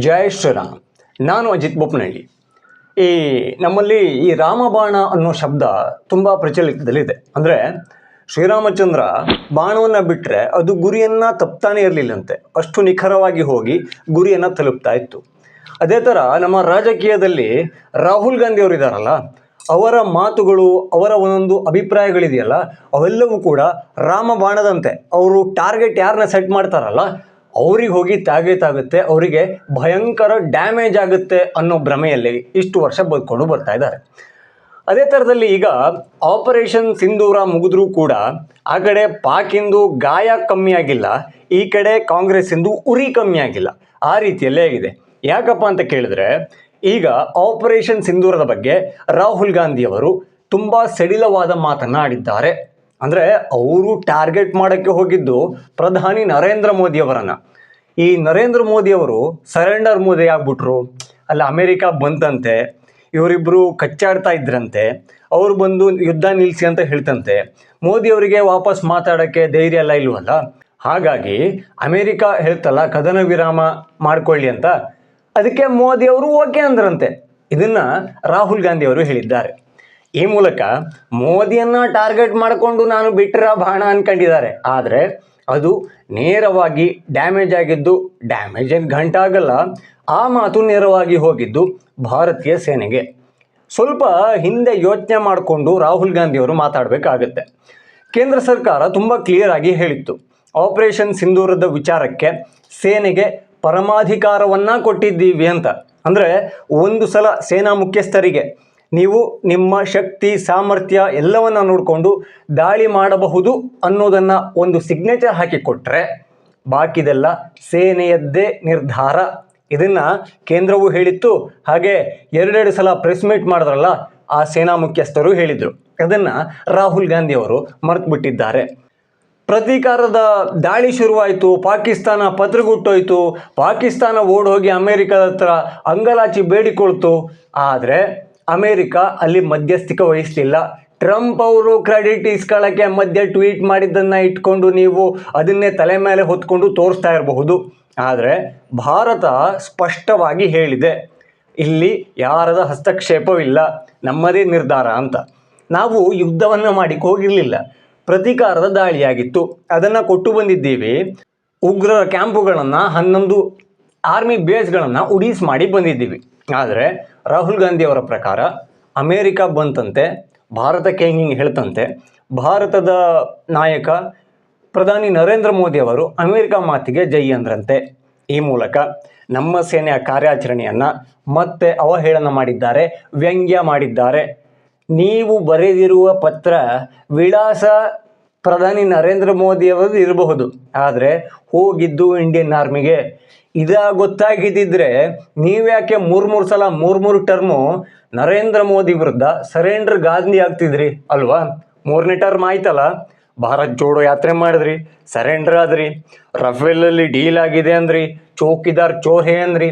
ಜೈ ಶ್ರೀರಾಮ್. ನಾನು ಅಜಿತ್ ಬೊಪ್ಪನಹಳ್ಳಿ ಈ ನಮ್ಮಲ್ಲಿ ಈ ರಾಮಬಾಣ ಅನ್ನೋ ಶಬ್ದ ತುಂಬ ಪ್ರಚಲಿತದಲ್ಲಿದೆ. ಅಂದರೆ ಶ್ರೀರಾಮಚಂದ್ರ ಬಾಣವನ್ನು ಬಿಟ್ಟರೆ ಅದು ಗುರಿಯನ್ನು ತಪ್ತಾನೇ ಇರಲಿಲ್ಲಂತೆ. ಅಷ್ಟು ನಿಖರವಾಗಿ ಹೋಗಿ ಗುರಿಯನ್ನು ತಲುಪ್ತಾ ಇತ್ತು. ಅದೇ ಥರ ನಮ್ಮ ರಾಜಕೀಯದಲ್ಲಿ ರಾಹುಲ್ ಗಾಂಧಿ ಅವರು ಇದ್ದಾರಲ್ಲ ಅವರ ಮಾತುಗಳು, ಅವರ ಒಂದೊಂದು ಅಭಿಪ್ರಾಯಗಳಿದೆಯಲ್ಲ, ಅವೆಲ್ಲವೂ ಕೂಡ ರಾಮಬಾಣದಂತೆ. ಅವರು ಟಾರ್ಗೆಟ್ ಯಾರನ್ನ ಸೆಟ್ ಮಾಡ್ತಾರಲ್ಲ ಅವ್ರಿಗೆ ಹೋಗಿ ತಾಗೀತಾಗುತ್ತೆ, ಅವರಿಗೆ ಭಯಂಕರ ಡ್ಯಾಮೇಜ್ ಆಗುತ್ತೆ ಅನ್ನೋ ಭ್ರಮೆಯಲ್ಲಿ ಇಷ್ಟು ವರ್ಷ ಬದುಕೊಂಡು ಬರ್ತಾ ಇದ್ದಾರೆ. ಅದೇ ಥರದಲ್ಲಿ ಈಗ ಆಪರೇಷನ್ ಸಿಂಧೂರ ಮುಗಿದ್ರೂ ಕೂಡ ಆ ಕಡೆ ಪಾಕಿಂದು ಗಾಯ ಕಮ್ಮಿ ಆಗಿಲ್ಲ, ಈ ಕಡೆ ಕಾಂಗ್ರೆಸ್ಸಿಂದು ಉರಿ ಕಮ್ಮಿ ಆಗಿಲ್ಲ. ಆ ರೀತಿಯಲ್ಲೇ ಆಗಿದೆ. ಯಾಕಪ್ಪ ಅಂತ ಕೇಳಿದ್ರೆ, ಈಗ ಆಪರೇಷನ್ ಸಿಂಧೂರದ ಬಗ್ಗೆ ರಾಹುಲ್ ಗಾಂಧಿ ಅವರು ತುಂಬ ಸಡಿಲವಾದ ಮಾತನ್ನು ಆಡಿದ್ದಾರೆ. ಅಂದರೆ ಅವರು ಟಾರ್ಗೆಟ್ ಮಾಡೋಕ್ಕೆ ಹೋಗಿದ್ದು ಪ್ರಧಾನಿ ನರೇಂದ್ರ ಮೋದಿಯವರನ್ನು. ಈ ನರೇಂದ್ರ ಮೋದಿಯವರು ಸರೆಂಡರ್ ಮೋದಿ ಆಗ್ಬಿಟ್ರು, ಅಲ್ಲಿ ಅಮೇರಿಕಾ ಬಂತಂತೆ ಇವರಿಬ್ಬರು ಕಚ್ಚಾಡ್ತಾ ಇದ್ರಂತೆ, ಅವ್ರು ಬಂದು ಯುದ್ಧ ನಿಲ್ಲಿಸಿ ಅಂತ ಹೇಳ್ತಂತೆ. ಮೋದಿ ಅವರಿಗೆ ವಾಪಸ್ ಮಾತಾಡೋಕ್ಕೆ ಧೈರ್ಯ ಎಲ್ಲ ಇಲ್ವಲ್ಲ? ಹಾಗಾಗಿ ಅಮೇರಿಕಾ ಹೇಳ್ತಲ್ಲ, ಕದನ ವಿರಾಮ ಮಾಡ್ಕೊಳ್ಳಿ ಅಂತ. ಅದಕ್ಕೆ ಮೋದಿ ಅವರು ಓಕೆ ಅಂದ್ರಂತೆ. ಇದನ್ನ ರಾಹುಲ್ ಗಾಂಧಿ ಅವರು ಹೇಳಿದ್ದಾರೆ. ಈ ಮೂಲಕ ಮೋದಿಯನ್ನ ಟಾರ್ಗೆಟ್ ಮಾಡಿಕೊಂಡು ನಾನು ಬಿಟ್ಟರ ಬಾಣ ಅನ್ಕೊಂಡಿದ್ದಾರೆ. ಆದರೆ ಅದು ನೇರವಾಗಿ ಡ್ಯಾಮೇಜ್ ಆಗಿದ್ದು, ಡ್ಯಾಮೇಜ್ ಏನು ಗಂಟಾಗಲ್ಲ ಆ ಮಾತು ನೇರವಾಗಿ ಹೋಗಿದ್ದು ಭಾರತೀಯ ಸೇನೆಗೆ. ಸ್ವಲ್ಪ ಹಿಂದೆ ಯೋಚನೆ ಮಾಡಿಕೊಂಡು ರಾಹುಲ್ ಗಾಂಧಿ ಅವರು ಮಾತಾಡಬೇಕಾಗತ್ತೆ. ಕೇಂದ್ರ ಸರ್ಕಾರ ತುಂಬ ಕ್ಲಿಯರ್ ಆಗಿ ಹೇಳಿತ್ತು. ಆಪರೇಷನ್ ಸಿಂಧೂರದ ವಿಚಾರಕ್ಕೆ ಸೇನೆಗೆ ಪರಮಾಧಿಕಾರವನ್ನು ಕೊಟ್ಟಿದ್ದೀವಿ ಅಂತ. ಅಂದರೆ ಒಂದು ಸಲ ಸೇನಾ ಮುಖ್ಯಸ್ಥರಿಗೆ ನೀವು ನಿಮ್ಮ ಶಕ್ತಿ, ಸಾಮರ್ಥ್ಯ ಎಲ್ಲವನ್ನ ನೋಡಿಕೊಂಡು ದಾಳಿ ಮಾಡಬಹುದು ಅನ್ನೋದನ್ನು ಒಂದು ಸಿಗ್ನೇಚರ್ ಹಾಕಿಕೊಟ್ರೆ ಬಾಕಿದೆಲ್ಲ ಸೇನೆಯದ್ದೇ ನಿರ್ಧಾರ. ಇದನ್ನು ಕೇಂದ್ರವು ಹೇಳಿತ್ತು. ಹಾಗೆ ಎರಡೆರಡು ಸಲ ಪ್ರೆಸ್ ಮೀಟ್ ಮಾಡಿದ್ರಲ್ಲ, ಆ ಸೇನಾ ಮುಖ್ಯಸ್ಥರು ಹೇಳಿದರು. ಅದನ್ನು ರಾಹುಲ್ ಗಾಂಧಿ ಅವರು ಮರೆತುಬಿಟ್ಟಿದ್ದಾರೆ ಪ್ರತೀಕಾರದ ದಾಳಿ ಶುರುವಾಯಿತು, ಪಾಕಿಸ್ತಾನ ಪತ್ರಗುಟ್ಟೋಯ್ತು, ಪಾಕಿಸ್ತಾನ ಓಡೋಗಿ ಅಮೇರಿಕದ ಹತ್ರ ಅಂಗಲಾಚಿ ಬೇಡಿಕೊಳ್ತು. ಆದರೆ ಅಮೇರಿಕ ಅಲ್ಲಿ ಮಧ್ಯಸ್ಥಿಕೆ ವಹಿಸಲಿಲ್ಲ. ಟ್ರಂಪ್ ಅವರು ಕ್ರೆಡಿಟ್ ಇಸ್ಕೊಳ್ಳೋಕ್ಕೆ ಮಧ್ಯೆ ಟ್ವೀಟ್ ಮಾಡಿದ್ದನ್ನು ಇಟ್ಕೊಂಡು ನೀವು ಅದನ್ನೇ ತಲೆ ಮೇಲೆ ಹೊತ್ಕೊಂಡು ತೋರಿಸ್ತಾ ಇರಬಹುದು. ಆದರೆ ಭಾರತ ಸ್ಪಷ್ಟವಾಗಿ ಹೇಳಿದೆ, ಇಲ್ಲಿ ಯಾರದ ಹಸ್ತಕ್ಷೇಪವಿಲ್ಲ, ನಮ್ಮದೇ ನಿರ್ಧಾರ ಅಂತ. ನಾವು ಯುದ್ಧವನ್ನು ಮಾಡಿಕ್ಕೆ ಹೋಗಿರಲಿಲ್ಲ. ಪ್ರತೀಕಾರದ ದಾಳಿಯಾಗಿತ್ತು. ಅದನ್ನು ಕೊಟ್ಟು ಬಂದಿದ್ದೀವಿ. ಉಗ್ರರ ಕ್ಯಾಂಪುಗಳನ್ನು ಹನ್ನೊಂದು ಆರ್ಮಿ ಬೇಸ್ಗಳನ್ನು ಉಡೀಸ್ ಮಾಡಿ ಬಂದಿದ್ದೀವಿ. ಆದರೆ ರಾಹುಲ್ ಗಾಂಧಿ ಅವರ ಪ್ರಕಾರ ಅಮೇರಿಕ ಬಂತಂತೆ, ಭಾರತಕ್ಕೆ ಹಿಂಗೆ ಹೇಳ್ತಂತೆ, ಭಾರತದ ನಾಯಕ ಪ್ರಧಾನಿ ನರೇಂದ್ರ ಮೋದಿ ಅವರು ಅಮೇರಿಕ ಮಾತಿಗೆ ಜೈ ಅಂದ್ರಂತೆ. ಈ ಮೂಲಕ ನಮ್ಮ ಸೇನೆಯ ಕಾರ್ಯಾಚರಣೆಯನ್ನು ಮತ್ತೆ ಅವಹೇಳನ ಮಾಡಿದ್ದಾರೆ, ವ್ಯಂಗ್ಯ ಮಾಡಿದ್ದಾರೆ. ನೀವು ಬರೆದಿರುವ ಪತ್ರ ವಿಳಾಸ ಪ್ರಧಾನಿ ನರೇಂದ್ರ ಮೋದಿಯವರು ಇರಬಹುದು. ಆದರೆ ಹೋಗಿದ್ದು ಇಂಡಿಯನ್ ಆರ್ಮಿಗೆ ಇದ ಗೊತ್ತಾಗಿದ್ದಿದ್ರೆ ನೀವ್ಯಾಕೆ ಮೂರು ಮೂರು ಸಲ ಮೂರು ಮೂರು ಟರ್ಮು ನರೇಂದ್ರ ಮೋದಿ ವಿರುದ್ಧ ಸರೆಂಡರ್ ಗಾಂಧಿ ಆಗ್ತಿದ್ರಿ ಅಲ್ವಾ? ಮೂರನೇ ಟರ್ಮ್ ಆಯ್ತಲ್ಲ. ಭಾರತ್ ಜೋಡೋ ಯಾತ್ರೆ ಮಾಡಿದ್ರಿ ಸರೆಂಡರ್ ಆದ್ರಿ. ರಫೇಲಲ್ಲಿ ಡೀಲ್ ಆಗಿದೆ ಅಂದ್ರಿ, ಚೌಕಿದಾರ್ ಚೋಹೆ ಅಂದ್ರಿ.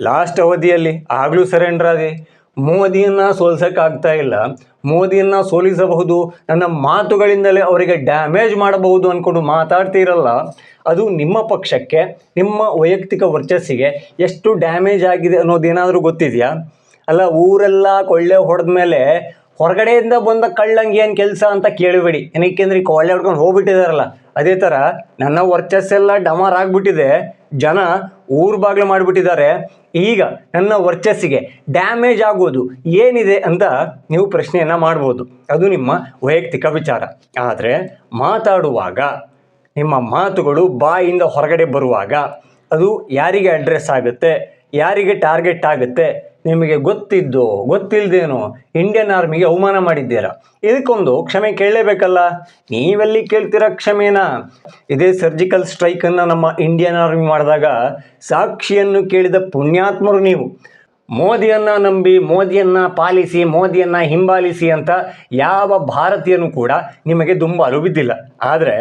ಲಾಸ್ಟ್ ಅವಧಿಯಲ್ಲಿ ಆಗಲೂ ಸರೆಂಡರ್ ಆದಿ. ಮೋದಿಯನ್ನು ಸೋಲ್ಸೋಕ್ಕಾಗ್ತಾ ಇಲ್ಲ, ಮೋದಿಯನ್ನು ಸೋಲಿಸಬಹುದು, ನನ್ನ ಮಾತುಗಳಿಂದಲೇ ಅವರಿಗೆ ಡ್ಯಾಮೇಜ್ ಮಾಡಬಹುದು ಅಂದ್ಕೊಂಡು ಮಾತಾಡ್ತೀರಲ್ಲ, ಅದು ನಿಮ್ಮ ಪಕ್ಷಕ್ಕೆ, ನಿಮ್ಮ ವೈಯಕ್ತಿಕ ವರ್ಚಸ್ಸಿಗೆ ಎಷ್ಟು ಡ್ಯಾಮೇಜ್ ಆಗಿದೆ ಅನ್ನೋದೇನಾದರೂ ಗೊತ್ತಿದೆಯಾ? ಅಲ್ಲ, ಊರೆಲ್ಲ ಕೊಳ್ಳೆ ಹೊಡೆದ ಮೇಲೆ ಹೊರಗಡೆಯಿಂದ ಬಂದ ಕಳ್ಳಂಗೆ ಏನು ಕೆಲಸ ಅಂತ ಕೇಳಬೇಡಿ. ಏನಕ್ಕೆಂದ್ರೆ ಕೊಳ್ಳೆ ಹೊಡ್ಕೊಂಡು ಹೋಗ್ಬಿಟ್ಟಿದಾರಲ್ಲ. ಅದೇ ಥರ ನನ್ನ ವರ್ಚಸ್ಸೆಲ್ಲ ಡಮಾರ್ ಆಗಿಬಿಟ್ಟಿದೆ. ಜನ ಊರು ಬಾಗಿಲು ಮಾಡಿಬಿಟ್ಟಿದ್ದಾರೆ. ಈಗ ನನ್ನ ವರ್ಚಸ್ಸಿಗೆ ಡ್ಯಾಮೇಜ್ ಆಗೋದು ಏನಿದೆ ಅಂತ ನೀವು ಪ್ರಶ್ನೆಯನ್ನು ಮಾಡ್ಬೋದು. ಅದು ನಿಮ್ಮ ವೈಯಕ್ತಿಕ ವಿಚಾರ. ಆದರೆ ಮಾತಾಡುವಾಗ, ನಿಮ್ಮ ಮಾತುಗಳು ಬಾಯಿಂದ ಹೊರಗಡೆ ಬರುವಾಗ ಅದು ಯಾರಿಗೆ ಅಡ್ರೆಸ್ ಆಗುತ್ತೆ, ಯಾರಿಗೆ ಟಾರ್ಗೆಟ್ ಆಗುತ್ತೆ ನಿಮಗೆ ಗೊತ್ತಿದ್ದು ಗೊತ್ತಿಲ್ಲದೇನು ಇಂಡಿಯನ್ ಆರ್ಮಿಗೆ ಅವಮಾನ ಮಾಡಿದ್ದೀರಾ? ಇದಕ್ಕೊಂದು ಕ್ಷಮೆ ಕೇಳಲೇಬೇಕಲ್ಲ? ನೀವೆಲ್ಲಿ ಕೇಳ್ತೀರಾ ಕ್ಷಮೆನಾ? ಇದೇ ಸರ್ಜಿಕಲ್ ಸ್ಟ್ರೈಕನ್ನು ನಮ್ಮ ಇಂಡಿಯನ್ ಆರ್ಮಿ ಮಾಡಿದಾಗ ಸಾಕ್ಷಿಯನ್ನು ಕೇಳಿದ ಪುಣ್ಯಾತ್ಮರು ನೀವು. ಮೋದಿಯನ್ನು ನಂಬಿ, ಮೋದಿಯನ್ನು ಪಾಲಿಸಿ, ಮೋದಿಯನ್ನು ಹಿಂಬಾಲಿಸಿ ಅಂತ ಯಾವ ಭಾರತೀಯನೂ ಕೂಡ ನಿಮಗೆ ದುಂಬಾಲು ಬಿದ್ದಿಲ್ಲ ಆದರೆ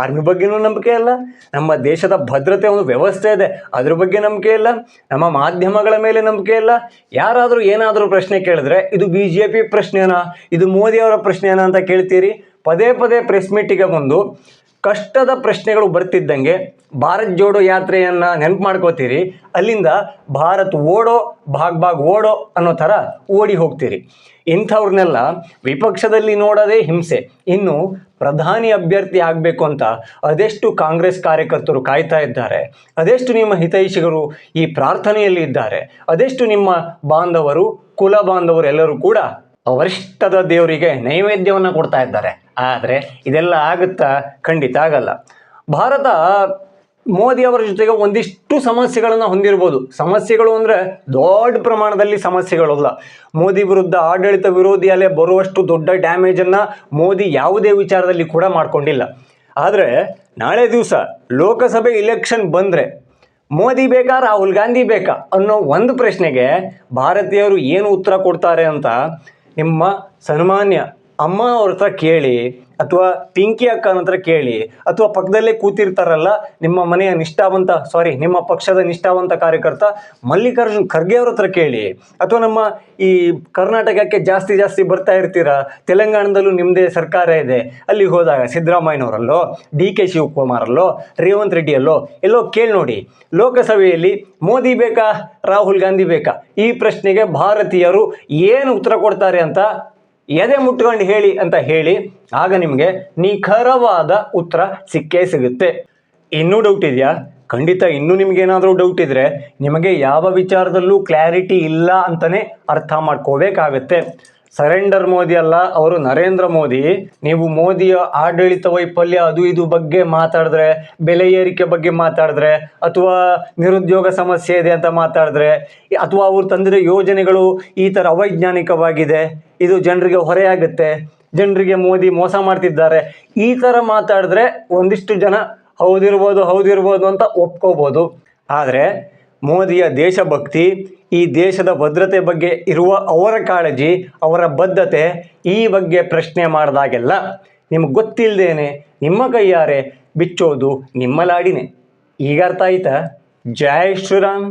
ಆರ್ಮಿ ಬಗ್ಗೆನೂ ನಂಬಿಕೆ ಇಲ್ಲ, ನಮ್ಮ ದೇಶದ ಭದ್ರತೆ ಒಂದು ವ್ಯವಸ್ಥೆ ಇದೆ, ಅದ್ರ ಬಗ್ಗೆ ನಂಬಿಕೆ ಇಲ್ಲ, ನಮ್ಮ ಮಾಧ್ಯಮಗಳ ಮೇಲೆ ನಂಬಿಕೆ ಇಲ್ಲ. ಯಾರಾದರೂ ಏನಾದರೂ ಪ್ರಶ್ನೆ ಕೇಳಿದ್ರೆ, ಇದು ಬಿ ಜೆ ಪಿ ಪ್ರಶ್ನೆನಾ, ಇದು ಮೋದಿಯವರ ಪ್ರಶ್ನೆನಾ ಅಂತ ಕೇಳ್ತೀರಿ. ಪದೇ ಪದೇ ಪ್ರೆಸ್ ಮೀಟಿಗೆ ಬಂದು ಕಷ್ಟದ ಪ್ರಶ್ನೆಗಳು ಬರ್ತಿದ್ದಂಗೆ ಭಾರತ್ ಜೋಡೋ ಯಾತ್ರೆಯನ್ನು ನೆನಪು ಮಾಡ್ಕೋತೀರಿ. ಅಲ್ಲಿಂದ ಭಾರತ್ ಓಡೋ, ಭಾಗ್ ಭಾಗ್ ಓಡೋ ಅನ್ನೋ ಥರ ಓಡಿ ಹೋಗ್ತೀರಿ. ಇಂಥವ್ರನ್ನೆಲ್ಲ ವಿಪಕ್ಷದಲ್ಲಿ ನೋಡೋದೇ ಹಿಂಸೆ. ಇನ್ನು ಪ್ರಧಾನಿ ಅಭ್ಯರ್ಥಿ ಆಗಬೇಕು ಅಂತ ಅದೆಷ್ಟು ಕಾಂಗ್ರೆಸ್ ಕಾರ್ಯಕರ್ತರು ಕಾಯ್ತಾ ಇದ್ದಾರೆ. ಅದೆಷ್ಟು ನಿಮ್ಮ ಹಿತೈಷಿಗರು ಈ ಪ್ರಾರ್ಥನೆಯಲ್ಲಿ ಇದ್ದಾರೆ. ಅದೆಷ್ಟು ನಿಮ್ಮ ಬಾಂಧವರು, ಕುಲ ಬಾಂಧವರು ಎಲ್ಲರೂ ಕೂಡ ವರಿಷ್ಠದ ದೇವರಿಗೆ ನೈವೇದ್ಯವನ್ನು ಕೊಡ್ತಾ ಇದ್ದಾರೆ. ಆದರೆ ಇದೆಲ್ಲ ಆಗುತ್ತಾ? ಖಂಡಿತ ಆಗಲ್ಲ. ಭಾರತ ಮೋದಿ ಅವರ ಜೊತೆಗೆ ಒಂದಿಷ್ಟು ಸಮಸ್ಯೆಗಳನ್ನು ಹೊಂದಿರ್ಬೋದು. ಸಮಸ್ಯೆಗಳು ಅಂದರೆ ದೊಡ್ಡ ಪ್ರಮಾಣದಲ್ಲಿ ಸಮಸ್ಯೆಗಳಲ್ಲ ಮೋದಿ ವಿರುದ್ಧ ಆಡಳಿತ ವಿರೋಧಿ ಅಲೆ ಬರುವಷ್ಟು ದೊಡ್ಡ ಡ್ಯಾಮೇಜನ್ನು ಮೋದಿ ಯಾವುದೇ ವಿಚಾರದಲ್ಲಿ ಕೂಡ ಮಾಡಿಕೊಂಡಿಲ್ಲ. ಆದರೆ ನಾಳೆ ದಿವಸ ಲೋಕಸಭೆ ಇಲೆಕ್ಷನ್ ಬಂದರೆ ಮೋದಿ ಬೇಕಾ, ರಾಹುಲ್ ಗಾಂಧಿ ಬೇಕಾ ಅನ್ನೋ ಒಂದು ಪ್ರಶ್ನೆಗೆ ಭಾರತೀಯರು ಏನು ಉತ್ತರ ಕೊಡ್ತಾರೆ ಅಂತ ನಿಮ್ಮ ಸನ್ಮಾನ್ಯ ಅಮ್ಮ ಅವ್ರ ಹತ್ರ ಕೇಳಿ ಅಥವಾ ಪಿಂಕಿ ಅಕ್ಕ ನಂತರ ಕೇಳಿ, ಅಥವಾ ಪಕ್ಕದಲ್ಲೇ ಕೂತಿರ್ತಾರಲ್ಲ, ನಿಮ್ಮ ಮನೆಯ ನಿಷ್ಠಾವಂತ ಸಾರಿ ನಿಮ್ಮ ಪಕ್ಷದ ನಿಷ್ಠಾವಂತ ಕಾರ್ಯಕರ್ತ ಮಲ್ಲಿಕಾರ್ಜುನ್ ಖರ್ಗೆ ಅವ್ರ ಹತ್ರ ಕೇಳಿ, ಅಥವಾ ನಮ್ಮ ಈ ಕರ್ನಾಟಕಕ್ಕೆ ಜಾಸ್ತಿ ಜಾಸ್ತಿ ಬರ್ತಾ ಇರ್ತೀರಾ, ತೆಲಂಗಾಣದಲ್ಲೂ ನಿಮ್ಮದೇ ಸರ್ಕಾರ ಇದೆ, ಅಲ್ಲಿ ಹೋದಾಗ ಸಿದ್ದರಾಮಯ್ಯನವರಲ್ಲೋ, ಡಿ ಕೆ ಶಿವಕುಮಾರಲ್ಲೋ, ರೇವಂತ್ ರೆಡ್ಡಿಯಲ್ಲೋ, ಎಲ್ಲೋ ಕೇಳಿ ನೋಡಿ, ಲೋಕಸಭೆಯಲ್ಲಿ ಮೋದಿ ಬೇಕಾ, ರಾಹುಲ್ ಗಾಂಧಿ ಬೇಕಾ? ಈ ಪ್ರಶ್ನೆಗೆ ಭಾರತೀಯರು ಏನು ಉತ್ತರ ಕೊಡ್ತಾರೆ ಅಂತ ಎದೆ ಮುಟ್ಕೊಂಡು ಹೇಳಿ ಅಂತ ಹೇಳಿ, ಆಗ ನಿಮಗೆ ನಿಖರವಾದ ಉತ್ತರ ಸಿಕ್ಕೇ ಸಿಗುತ್ತೆ. ಇನ್ನೂ ಡೌಟ್ ಇದೆಯಾ? ಖಂಡಿತ ಇನ್ನೂ ನಿಮಗೇನಾದರೂ ಡೌಟ್ ಇದ್ದರೆ ನಿಮಗೆ ಯಾವ ವಿಚಾರದಲ್ಲೂ ಕ್ಲಾರಿಟಿ ಇಲ್ಲ ಅಂತಲೇ ಅರ್ಥ ಮಾಡ್ಕೋಬೇಕಾಗತ್ತೆ. ಸರೆಂಡರ್ ಮೋದಿ ಅಲ್ಲ, ಅವರು ನರೇಂದ್ರ ಮೋದಿ. ನೀವು ಮೋದಿಯ ಆಡಳಿತ ವೈಫಲ್ಯ ಅದು ಇದು ಬಗ್ಗೆ ಮಾತಾಡಿದ್ರೆ, ಬೆಲೆ ಏರಿಕೆ ಬಗ್ಗೆ ಮಾತಾಡಿದ್ರೆ, ಅಥವಾ ನಿರುದ್ಯೋಗ ಸಮಸ್ಯೆ ಇದೆ ಅಂತ ಮಾತಾಡಿದ್ರೆ, ಅಥವಾ ಅವರು ತಂದಿರೋ ಯೋಜನೆಗಳು ಈ ಥರ ಅವೈಜ್ಞಾನಿಕವಾಗಿದೆ ಇದು ಜನರಿಗೆ ಹೊರೆಯಾಗುತ್ತೆ ಜನರಿಗೆ ಮೋದಿ ಮೋಸ ಮಾಡ್ತಿದ್ದಾರೆ. ಈ ಥರ ಮಾತಾಡಿದ್ರೆ ಒಂದಿಷ್ಟು ಜನ ಹೌದಿರ್ಬೋದು ಹೌದಿರ್ಬೋದು ಅಂತ ಒಪ್ಕೋಬೋದು. ಆದರೆ ಮೋದಿಯ ದೇಶಭಕ್ತಿ, ಈ ದೇಶದ ಭದ್ರತೆ ಬಗ್ಗೆ ಇರುವ ಅವರ ಕಾಳಜಿ, ಅವರ ಬದ್ಧತೆ ಈ ಬಗ್ಗೆ ಪ್ರಶ್ನೆ ಮಾಡಿದಾಗೆಲ್ಲ ನಿಮ್ಗೆ ಗೊತ್ತಿಲ್ಲದೇನೆ ನಿಮ್ಮ ಕೈಯಾರೆ ಬಿಚ್ಚೋದು ನಿಮ್ಮ ಲಾಡಿನೇ. ಈಗ ಅರ್ಥ ಆಯ್ತಾ? ಜೈ ಶ್ರೀರಾಮ್.